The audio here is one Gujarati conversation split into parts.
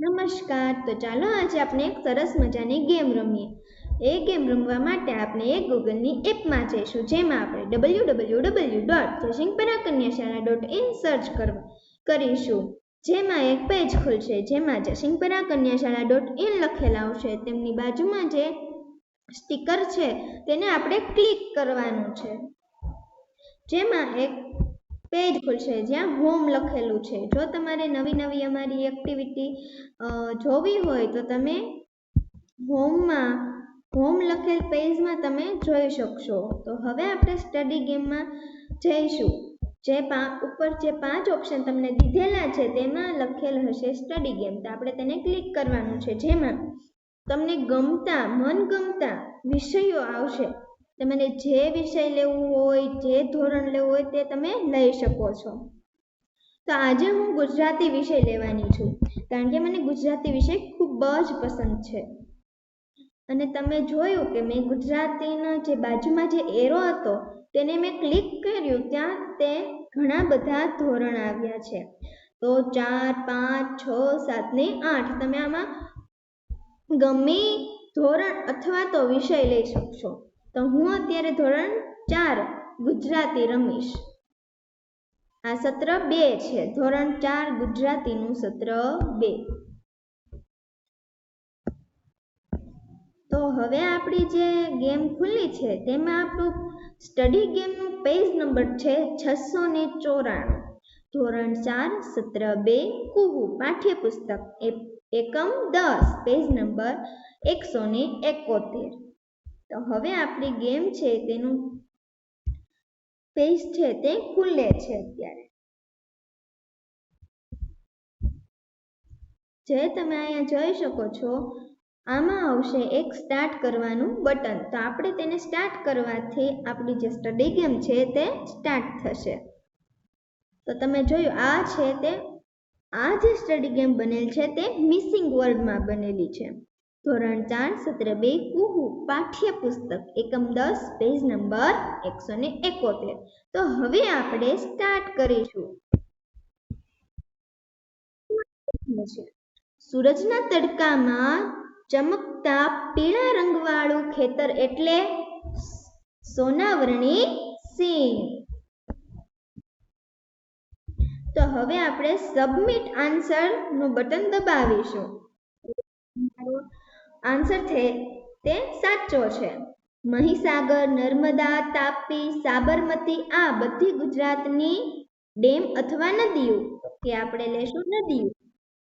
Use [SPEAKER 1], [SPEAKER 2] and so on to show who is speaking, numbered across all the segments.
[SPEAKER 1] નમસ્કાર, તો ચાલો આજે આપણે એક સરસ મજાની ગેમ રમીએ. એ ગેમ રમવા માટે આપણે એક ગૂગલની એપમાં જઈશું, જેમાં આપણે W W W dot Jaysinhpara Kanyashala dot in search કરવા, કરીશું. જેમાં એક પેજ ખુલશે, જેમાં જયસિંહપરા કન્યાશાળા ડોટ ઇન લખેલા આવશે. તેમની બાજુમાં જે સ્ટીકર છે, તેને આપણે ક્લિક કરવાનું છે. જેમાં એક પેજ ખુલશે, જ્યાં હોમ લખેલું છે. જો તમારે નવી નવી અમારી એક્ટિવિટી જોવી હોય તો તમે હોમમાં, હોમ લખેલ પેજમાં તમે જોઈ શકશો. તો હવે આપણે સ્ટડી ગેમમાં જઈશું. જે પા, ઉપર જે પાંચ ઓપ્શન તમને દીધેલા છે, તેમાં લખેલ હશે સ્ટડી ગેમ તો આપણે તેને ક્લિક કરવાનું છે. જેમાં તમને ગમતા, મનગમતા વિષયો આવશે. તમારે જે વિષય લેવું હોય, જે ધોરણ લેવું હોય તે તમે લઈ શકો છો. તો આજે હું ગુજરાતી વિષય લેવાની છું. કારણ કે મને ગુજરાતી વિષય ખૂબ જ પસંદ છે. અને તમે જોયું કે મેં ગુજરાતીનો જે બાજુમાં જે એરો હતો, તેને મેં ક્લિક કર્યું, ત્યાં તે ઘણા બધા ધોરણ આવ્યા છે. તો ચાર, પાંચ, છ, સાત ને આઠ તમે આમાં ગમે ધોરણ અથવા તો વિષય લઈ શકશો. તો હું અત્યારે ધોરણ ચાર ગુજરાતી રમીશ. આ સત્ર બે છે. ધોરણ ચાર ગુજરાતીનું સત્ર બે. તો હવે આપણી જે ગેમ ખુલ્લી છે તેમાં આપણું સ્ટડી ગેમનું પેજ નંબર છે છસો ને ચોરાણું. ધોરણ ચાર, સત્ર બે, કુહુ, પાઠ્યપુસ્તક એકમ દસ, પેજ નંબર એકસો ને એકોતેર. હવે આપણી ગેમ છે તેનું પેજ છે તે ખુલ્લે છે અત્યારે. જે તમે અહીંયા જોઈ શકો છો, આમાં આવશે એક સ્ટાર્ટ કરવાનું બટન તો આપણે તેને સ્ટાર્ટ કરવાથી આપણી જે સ્ટડી ગેમ છે તે સ્ટાર્ટ થશે. તો તમે જોયું, આ છે તે, આ જે સ્ટડી ગેમ બનેલ છે તે મિસિંગ વર્ડમાં બનેલી છે. ધોરણ ચાર, સત્ર બે, કુહુ, પાઠ્યપુસ્તક, એકમ દસ, પેજ નંબર એકસો ને એકોતેર. તો હવે આપણે સ્ટાર્ટ કરીશું. સૂરજના તડકામાં ચમકતા પીળા રંગવાળું ખેતર એટલે સોનાવરણી સિંહ તો હવે આપણે સબમિટ આન્સરનું બટન દબાવીશું. આન્સર છે, તે સાચો છે. મહીસાગર, નર્મદા, તાપી, સાબરમતી, આ બધી ગુજરાતની ડેમ અથવા નદીઓ કે આપણે લેશું નદીઓ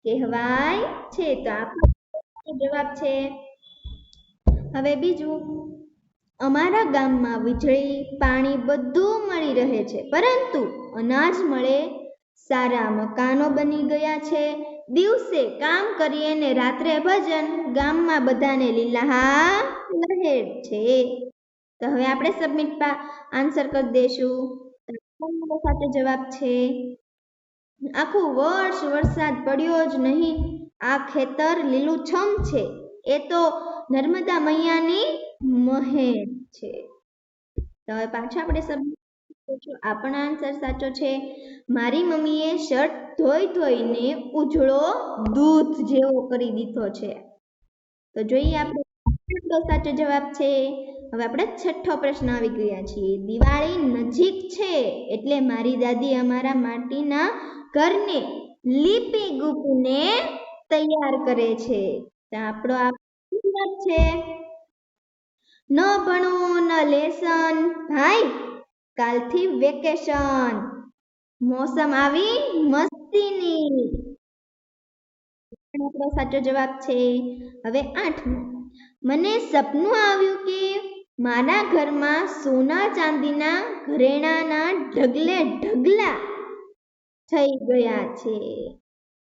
[SPEAKER 1] કહેવાય છે. તો આપણો જવાબ છે, હવે બીજું, અમારા ગામમાં વીજળી, પાણી બધું મળી રહે છે, પરંતુ અનાજ મળે, સારા મકાનો બની ગયા છે દિવસે કામ કરીએ ને રાત્રે ભજન ગામમાં બધાને લીલાહા લહેર છે. તો હવે આપણે સબમિટ આન્સર કરી દેશું સાચો જવાબ છે, આખું વર્ષ વરસાદ પડ્યો જ નહીં, આ ખેતર લીલુંછમ છે. એ તો નર્મદા મૈયાની મહેર છે. તો હવે પાછા આપણે સબમિટ આ પણ આન્સર સાચો છે? મારી મમ્મીએ શર્ટ ધોઈ ધોઈને ઉજળો દૂધ જેવો કરી દીધો છે. તો જોઈએ આપણે સાચો જવાબ છે? હવે આપણે છઠ્ઠો પ્રશ્ન આવી ગયા છીએ. દિવાળી નજીક છે એટલે મારી દાદી અમારા માટીના ઘરને લીપી ગુપને તૈયાર કરે છે. તો આપણો આ છે, ન ભણવું ન લેસન. ભાઈ કાલથી વેકેશન. મોસમ આવી મસ્તીની. આપણો સાચો જવાબ છે. હવે આઠમો. મને સપનું આવ્યું કે મારા ઘરમાં સોના ચાંદીના ઘરેણાના ઢગલે ઢગલા થઈ ગયા છે.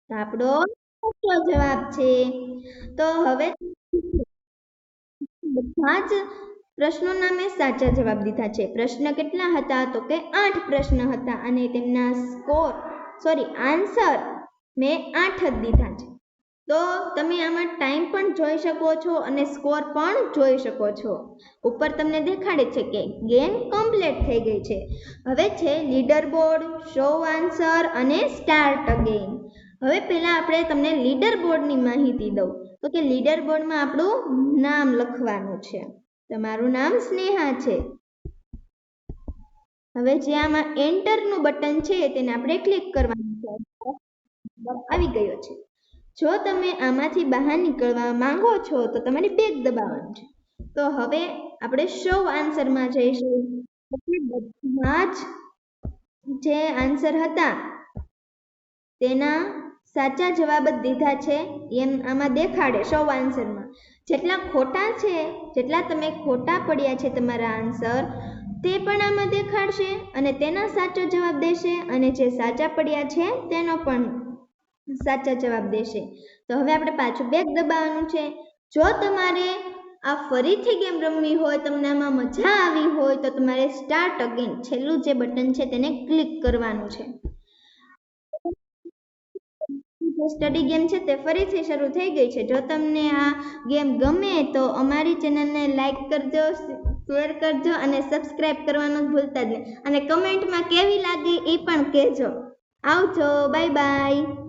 [SPEAKER 1] આપણો સાચો જવાબ છે. તો હવે બધા જ પ્રશ્નોના મેં સાચા જવાબ દીધા છે. પ્રશ્ન કેટલા હતા? તો કે આઠ પ્રશ્ન હતા અને તેમના સ્કોર સોરી આન્સર મેં આઠ જ દીધા છે. તો તમે આમાં ટાઈમ પણ જોઈ શકો છો અને સ્કોર પણ જોઈ શકો છો. ઉપર તમને દેખાડે છે કે ગેમ કમ્પ્લીટ થઈ ગઈ છે. હવે છે લીડર બોર્ડ શો આન્સર અને સ્ટાર્ટ અગેન હવે પહેલાં આપણે તમને લીડર બોર્ડની માહિતી દઉં. તો કે લીડર બોર્ડમાં આપણું નામ લખવાનું છે. તમારું નામ સ્નેહા છે. હવે જે આમાં એન્ટરનું બટન છે તેને આપણે ક્લિક કરવાનું છે. આવી ગયો છે. જો તમે આમાંથી બહાર નીકળવા માંગો છો તો તમારે બેગ દબાવવાનું છે. તો હવે આપણે શો આન્સરમાં જઈશું. બધા જ જે આન્સર હતા તેના સાચા જવાબ જ દીધા છે. એમ આમાં દેખાડે શો આન્સરમાં જેટલા ખોટા છે, જેટલા તમે ખોટા પડ્યા છે તમારા આન્સર તે પણ આમાં દેખાડશે અને તેના સાચો જવાબ દેશે અને જે સાચા પડ્યા છે તેનો પણ સાચા જવાબ દેશે. તો હવે આપણે પાછું બેગ દબાવવાનું છે. જો તમારે આ ફરીથી ગેમ રમવી હોય, તમને આમાં મજા આવી હોય, તો તમારે સ્ટાર્ટ અગેન છેલ્લું જે બટન છે તેને ક્લિક કરવાનું છે. સ્ટડી ગેમ છે તે ફરીથી શરૂ થઈ ગઈ છે. જો તમને આ ગેમ ગમે તો અમારી ચેનલને લાઇક કરજો શેર કરજો અને સબસ્ક્રાઇબ કરવાનું ભૂલતા જ નહીં. અને કમેન્ટમાં કેવી લાગી એ પણ કહેજો. આવજો બાય બાય